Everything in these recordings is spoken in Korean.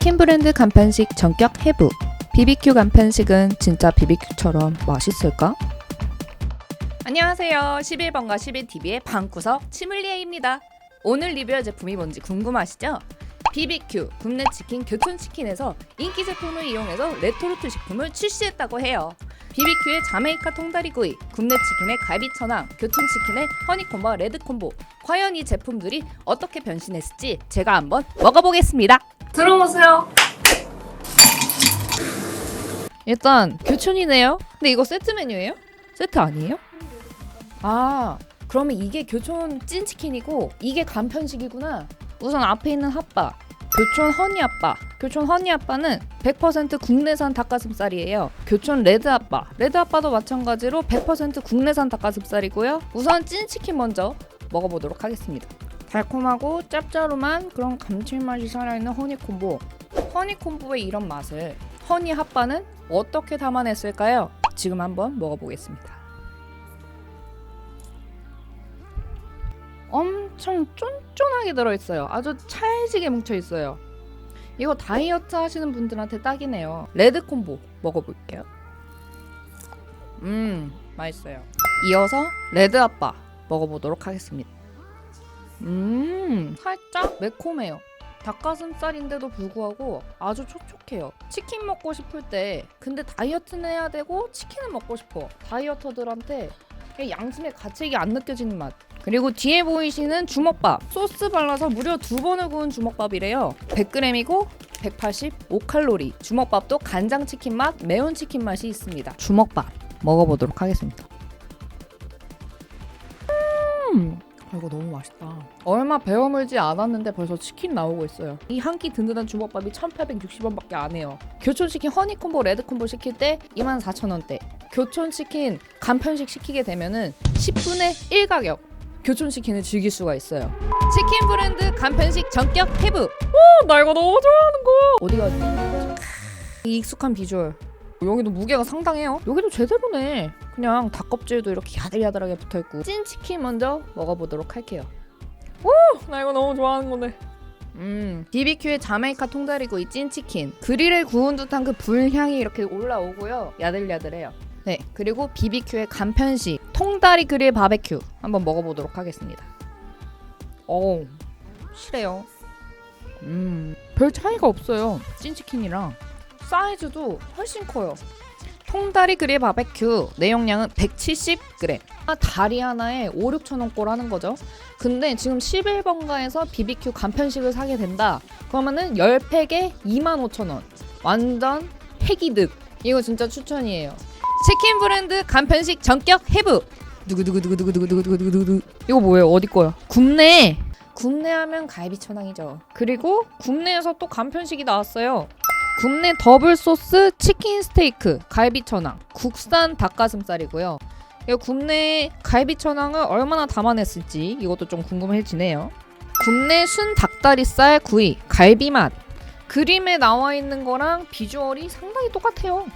치킨 브랜드 간편식 전격 해부. BBQ 간편식은 진짜 BBQ처럼 맛있을까? 안녕하세요. 11번가 11TV의 방구석 치물리에입니다. 오늘 리뷰할 제품이 뭔지 궁금하시죠? BBQ 국내 치킨 교촌치킨에서 인기 제품을 이용해서 레토르트 식품을 출시했다고 해요. BBQ의 자메이카 통다리구이, 국내 치킨의 갈비천왕, 교촌치킨의 허니콤보와 레드콤보. 과연 이 제품들이 어떻게 변신했을지 제가 한번 먹어보겠습니다. 들어오세요. 일단 교촌이네요. 근데 이거 세트 메뉴예요? 세트 아니에요? 아, 그러면 이게 교촌 찐치킨이고 이게 간편식이구나. 우선 앞에 있는 핫바. 교촌 허니 아빠. 교촌 허니 아빠는 100% 국내산 닭가슴살이에요. 교촌 레드 아빠. 레드 아빠도 마찬가지로 100% 국내산 닭가슴살이고요. 우선 찐치킨 먼저 먹어보도록 하겠습니다. 달콤하고 짭짤한 그런 감칠맛이 살아있는 허니콤보. 허니콤보의 이런 맛을 허니 핫바는 어떻게 담아냈을까요? 지금 한번 먹어보겠습니다. 엄청 쫀쫀하게 들어있어요. 아주 찰지게 뭉쳐있어요. 이거 다이어트 하시는 분들한테 딱이네요. 레드 콤보 먹어볼게요. 음, 맛있어요. 이어서 레드 아빠 먹어보도록 하겠습니다. 음, 살짝 매콤해요. 닭가슴살인데도 불구하고 아주 촉촉해요. 치킨 먹고 싶을 때 근데 다이어트는 해야 되고 치킨을 먹고 싶어. 다이어터들한테 양심의 가책이 안 느껴지는 맛. 그리고 뒤에 보이시는 주먹밥. 소스 발라서 무려 두 번을 구운 주먹밥이래요. 100g이고 185칼로리. 주먹밥도 간장 치킨 맛, 매운 치킨 맛이 있습니다. 주먹밥 먹어보도록 하겠습니다. 이거 너무 맛있다. 얼마 배워물지 않았는데 벌써 치킨 나오고 있어요. 이 한 끼 든든한 주먹밥이 1,860원밖에 안 해요. 교촌치킨 허니콤보 레드콤보 시킬 때 24,000원대. 교촌치킨 간편식 시키게 되면은 10분의 1 가격. 교촌치킨을 즐길 수가 있어요. 치킨 브랜드 간편식 전격 해부. 오, 나 이거 너무 좋아하는 거. 어디 갔지? 이 익숙한 비주얼. 여기도 무게가 상당해요. 여기도 제대로네. 그냥 닭껍질도 이렇게 야들야들하게 붙어있고 찐 치킨 먼저 먹어보도록 할게요. 오! 나 이거 너무 좋아하는 건데. 음, BBQ의 자메이카 통다리고 이 찐치킨 그릴에 구운 듯한 그 불향이 이렇게 올라오고요. 야들야들해요. 네, 그리고 BBQ의 간편식 통다리 그릴 바베큐 한번 먹어보도록 하겠습니다. 오, 실해요. 음, 별 차이가 없어요. 찐치킨이랑 사이즈도 훨씬 커요. 통다리 그릴 바베큐 내용량은 170g. 아, 다리 하나에 5, 6천 원 꼴 하는 거죠. 근데 지금 11번가에서 BBQ 간편식을 사게 된다. 그러면은 10팩에 2만 5천 원. 완전 핵이득. 이거 진짜 추천이에요. 치킨 브랜드 간편식 전격 해부. 두구두구두구두구두구두구두구두구. 이거 뭐예요? 어디 거야? 국내. 국내 하면 갈비천왕이죠. 그리고 국내에서 또 간편식이 나왔어요. 국내 더블 소스 치킨 스테이크 갈비 천왕 국산 닭가슴살이고요. 국내 갈비 천왕을 얼마나 담아냈을지 이것도 좀 궁금해지네요. 국내 순 닭다리살 구이 갈비 맛 그림에 나와 있는 거랑 비주얼이 상당히 똑같아요.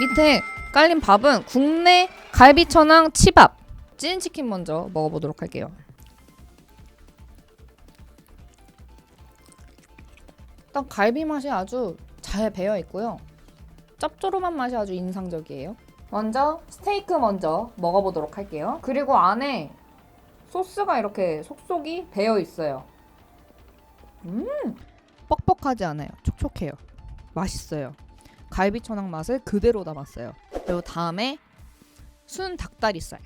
밑에 깔린 밥은 국내 갈비 천왕 치밥 찐 치킨 먼저 먹어보도록 할게요. 일단 갈비 맛이 아주 잘 배어 있고요. 짭조름한 맛이 아주 인상적이에요. 먼저 스테이크 먼저 먹어보도록 할게요. 그리고 안에 소스가 이렇게 속속이 배어 있어요. 음, 뻑뻑하지 않아요. 촉촉해요. 맛있어요. 갈비 천왕 맛을 그대로 담았어요. 그리고 다음에 순 닭다리살.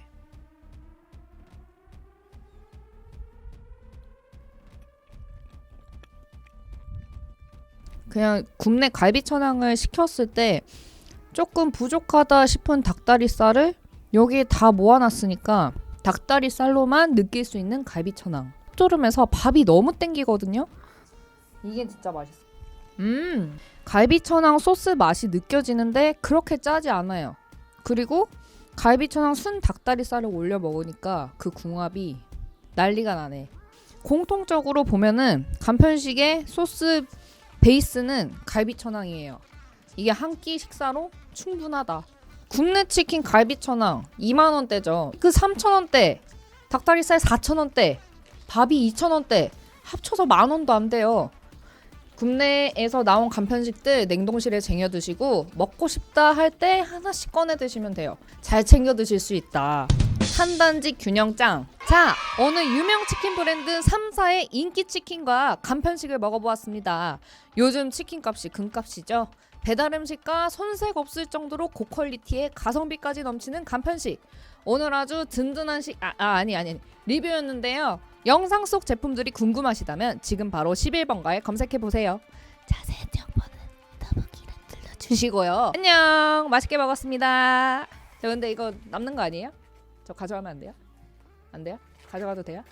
그냥 국내 갈비 천왕을 시켰을 때 조금 부족하다 싶은 닭다리살을 여기에 다 모아놨으니까 닭다리살로만 느낄 수 있는 갈비 천왕. 짭조름해서 밥이 너무 땡기거든요. 이게 진짜 맛있어. 음, 갈비 천왕 소스 맛이 느껴지는데 그렇게 짜지 않아요. 그리고 갈비 천왕 순 닭다리살을 올려 먹으니까 그 궁합이 난리가 나네. 공통적으로 보면은 간편식의 소스 베이스는 갈비천왕이에요. 이게 한 끼 식사로 충분하다. 국내 치킨 갈비천왕 2만 원대죠. 그 3천 원대, 닭다리살 4천 원대, 밥이 2천 원대 합쳐서 만 원도 안 돼요. 국내에서 나온 간편식들 냉동실에 쟁여 두시고 먹고 싶다 할 때 하나씩 꺼내 드시면 돼요. 잘 챙겨 드실 수 있다. 탄단지 균형짱. 자, 오늘 유명 치킨 브랜드 3사의 인기 치킨과 간편식을 먹어보았습니다. 요즘 치킨 값이 금값이죠. 배달 음식과 손색 없을 정도로 고퀄리티에 가성비까지 넘치는 간편식. 오늘 아주 든든한 식, 아, 아 아니, 아니, 리뷰였는데요. 영상 속 제품들이 궁금하시다면 지금 바로 11번가에 검색해보세요. 자세한 정보는 더보기란 눌러주시고요. 안녕! 맛있게 먹었습니다. 저 근데 이거 남는 거 아니에요? 저 가져가면 안 돼요? 안 돼요? 가져가도 돼요?